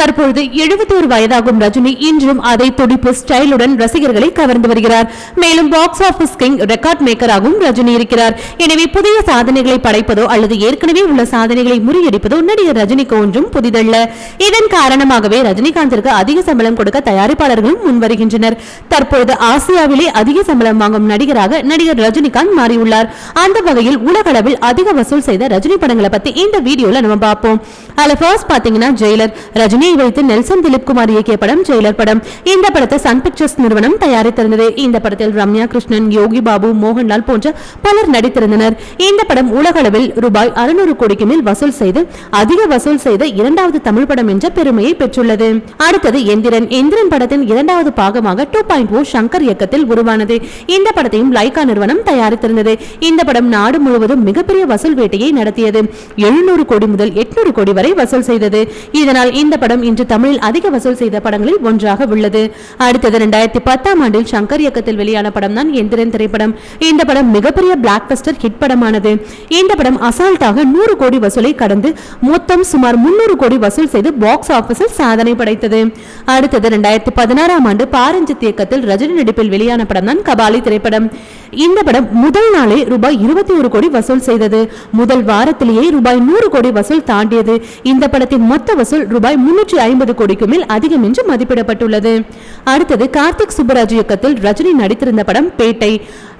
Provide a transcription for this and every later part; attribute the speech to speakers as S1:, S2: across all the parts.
S1: தற்பொழுது எழுபத்தோரு வயதாகும் ரஜினி இன்றும் அதே துடிப்பு ஸ்டைலுடன் ரசிகர்களை கவர்ந்து வருகிறார். மேலும் பாக்ஸ் ஆபீஸ் கிங் ரெக்கார்ட் மேக்கராகவும் ரஜினி இருக்கிறார். எனவே புதிய சாதனைகளை படைப்பதோ அல்லது ஏற்கனவே உள்ள சாதனைகளை முறியடிப்பதோ நடிகர் ரஜினிக்கு ஒன்றும் புதிதல்ல. இதன் காரணமாகவே ரஜினிகாந்திற்கு அதிக சம்பளம் கொடுக்க தயாரிப்பாளர்களும் முன்வருகின்றனர். தற்பொழுது ஆசியாவிலே அதிக சம்பளம் வாங்கும் நடிகராக நடிகர் ரஜினிகாந்த் மாறியுள்ளார். அந்த வகையில் உலகளவில் அதிக வசூல் செய்த ரஜினி படங்களை பத்தி இந்த வீடியோல நம்ம பார்ப்போம். அதுல ஃபர்ஸ்ட் பாத்தீங்கன்னா ஜெயிலர். ரஜினி இதை வைத்து நெல்சன் திலீப் குமார் இயக்கிய படம் ஜெயிலர் படம். இந்த படத்தை சன் பிக்சர்ஸ் நிறுவனம் தயாரித்திருந்தது. இந்த படத்தில் ரம்யா கிருஷ்ணன் யோகி பாபு மோகன்லால் போன்ற பலர் நடித்திருந்தனர். இந்த படம் உலக அளவில் ரூபாய் அறுநூறு கோடிக்கு மேல் வசூல் செய்து அதிக வசூல் செய்த இரண்டாவது தமிழ் படம் என்ற பெருமையை பெற்றுள்ளது. அடுத்தது எந்திரன். எந்திரன் படத்தின் இரண்டாவது பாகமாக டூ பாயிண்ட் ஓ சங்கர் இயக்கத்தில் உருவானது. இந்த படத்தையும் லைகா நிறுவனம் தயாரித்திருந்தது. இந்த படம் நாடு முழுவதும் மிகப்பெரிய வசூல் வேட்டையை நடத்தியது. எழுநூறு கோடி முதல் எட்நூறு கோடி வரை வசூல் செய்தது. இதனால் இந்த படம் படம் இன்று தமிழில் அதிக வசூல் செய்த படங்களில் ஒன்றாக உள்ளது. அடுத்தது இரண்டாயிரத்தி பத்தாம் ஆண்டில் சங்கர் இயக்கத்தில் வெளியான படம் தான் எந்திரன் திரைப்படம். இந்த படம் மிகப்பெரிய பிளாக் பஸ்டர் ஹிட் படமானது. இந்த படம் அசால்ட்டாக நூறு கோடி வசூலை கடந்து மொத்தம் சுமார் முன்னூறு கோடி வசூல் செய்து பாக்ஸ் ஆபீஸில் சாதனை படைத்தது. அடுத்தது இரண்டாயிரத்தி பதினாறாம் ஆண்டு பாரஞ்சித் இயக்கத்தில் ரஜினி நடிப்பில் வெளியான படம் தான் கபாலி திரைப்படம். இந்த படம் முதல் நாளே ரூபாய் இருபத்தி ஒரு கோடி வசூல் செய்தது. முதல் வாரத்திலேயே ரூபாய் நூறு கோடி வசூல் தாண்டியது. இந்த படத்தின் மொத்த வசூல் ரூபாய் முன்னூற்றி நூற்றி ஐம்பது கோடிக்கு மேல் அதிகம் என்று மதிப்பிடப்பட்டுள்ளது. அடுத்தது கார்த்திக் சுப்பராஜ் இயக்கத்தில் ரஜினி நடித்திருந்த படம் பேட்டை.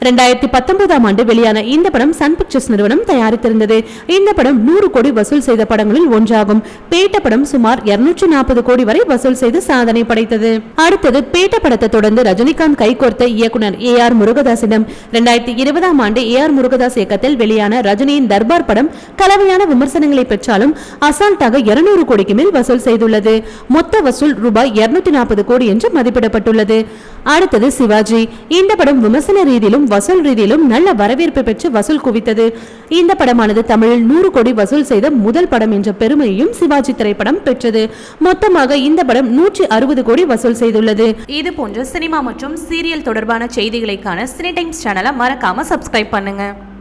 S1: ரெண்டாயிரத்தி பத்தொன்பதாம் ஆண்டு வெளியான இந்த படம் சன் பிக்சர்ஸ் நிறுவனம் தயாரித்திருந்தது. இந்த படம் நூறு கோடி வசூல் செய்த படங்களில் ஒன்றாகும். பேட்ட படம் சுமார் இருநூற்றி நாற்பது கோடி வரை வசூல் செய்து சாதனை படைத்தது. அடுத்தது பேட்ட படத்தை தொடர்ந்து ரஜினிகாந்த் கைகோர்த்த இயக்குனர் ஏ ஆர் முருகதாசிடம் இரண்டாயிரத்தி இருபதாம் ஆண்டு ஏ ஆர் முருகதாஸ் இயக்கத்தில் வெளியான ரஜினியின் தர்பார் படம் கலவையான விமர்சனங்களை பெற்றாலும் அசால்ட்டாக இருநூறு கோடிக்கு மேல் வசூல் செய்துள்ளது. மொத்த வசூல் ரூபாய் இருநூத்தி நாற்பது கோடி என்று மதிப்பிடப்பட்டுள்ளது. அடுத்தது சிவாஜி. இந்த படம் விமர்சன ரீதியிலும் வசூல் ரீதியிலும் நல்ல வரவேற்பு பெற்று வசூல் குவித்தது. இந்த படமானது தமிழில் நூறு கோடி வசூல் செய்த முதல் படம் என்ற பெருமையையும் சிவாஜி திரைப்படம் பெற்றது. மொத்தமாக இந்த படம் நூற்றி அறுபது கோடி வசூல் செய்துள்ளது.
S2: இது போன்ற சினிமா மற்றும் சீரியல் தொடர்பான செய்திகளைக்கான சினி டைம்ஸ் சேனலை மறக்காம சப்ஸ்கிரைப் பண்ணுங்க.